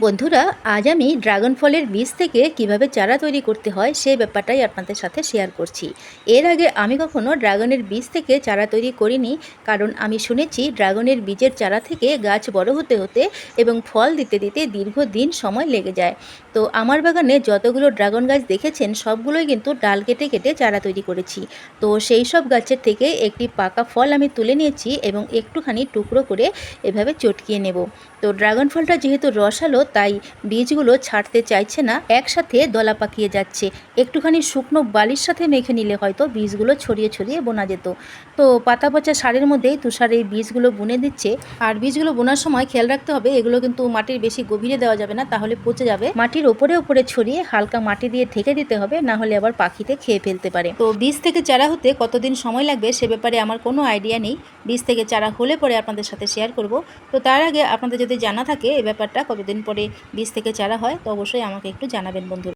বন্ধুরা, আজ আমি ড্রাগন ফলের বীজ থেকে কীভাবে চারা তৈরি করতে হয় সেই ব্যাপারটাই আপনাদের সাথে শেয়ার করছি। এর আগে আমি কখনো ড্রাগনের বীজ থেকে চারা তৈরি করিনি, কারণ আমি শুনেছি ড্রাগনের বীজের চারা থেকে গাছ বড় হতে হতে এবং ফল দিতে দিতে দীর্ঘদিন সময় লেগে যায়। তো আমার বাগানে যতগুলো ড্রাগন গাছ দেখেছেন, সবগুলোই কিন্তু ডাল কেটে কেটে চারা তৈরি করেছি। তো সেই সব গাছের থেকে একটি পাকা ফল আমি তুলে নিয়েছি এবং একটুখানি টুকরো করে এভাবে চটকিয়ে নেব। তো ড্রাগন ফলটা যেহেতু রসালো তাই বীজগুলো ছাড়তে চাইছে না, একসাথে দলা পাকিয়ে যাচ্ছে। একটুখানি শুকনো বালির সাথে মেখে নিলে হয়তো বীজগুলো ছড়িয়ে ছড়িয়ে বোনা যেত। তো পাতা পচা সারের মধ্যেই তুষার এই বীজগুলো বুনে দিচ্ছে। আর বীজগুলো বোনার সময় খেয়াল রাখতে হবে, এগুলো কিন্তু মাটির বেশি গভীরে দেওয়া যাবে না, তাহলে পচে যাবে। মাটির ওপরে ওপরে ছড়িয়ে হালকা মাটি দিয়ে ঢেকে দিতে হবে, না হলে আবার পাখিতে খেয়ে ফেলতে পারে। তো বীজ থেকে চারা হতে কতদিন সময় লাগবে সে ব্যাপারে আমার কোনো আইডিয়া নেই। বীজ থেকে চারা হলে পরে আপনাদের সাথে শেয়ার করব। তো তার আগে আপনাদের যদি জানা থাকে এই ব্যাপারটা কতদিন পরে বীজ থেকে চারা হয় তো অবশ্যই আমাকে একটু জানাবেন বন্ধুরা।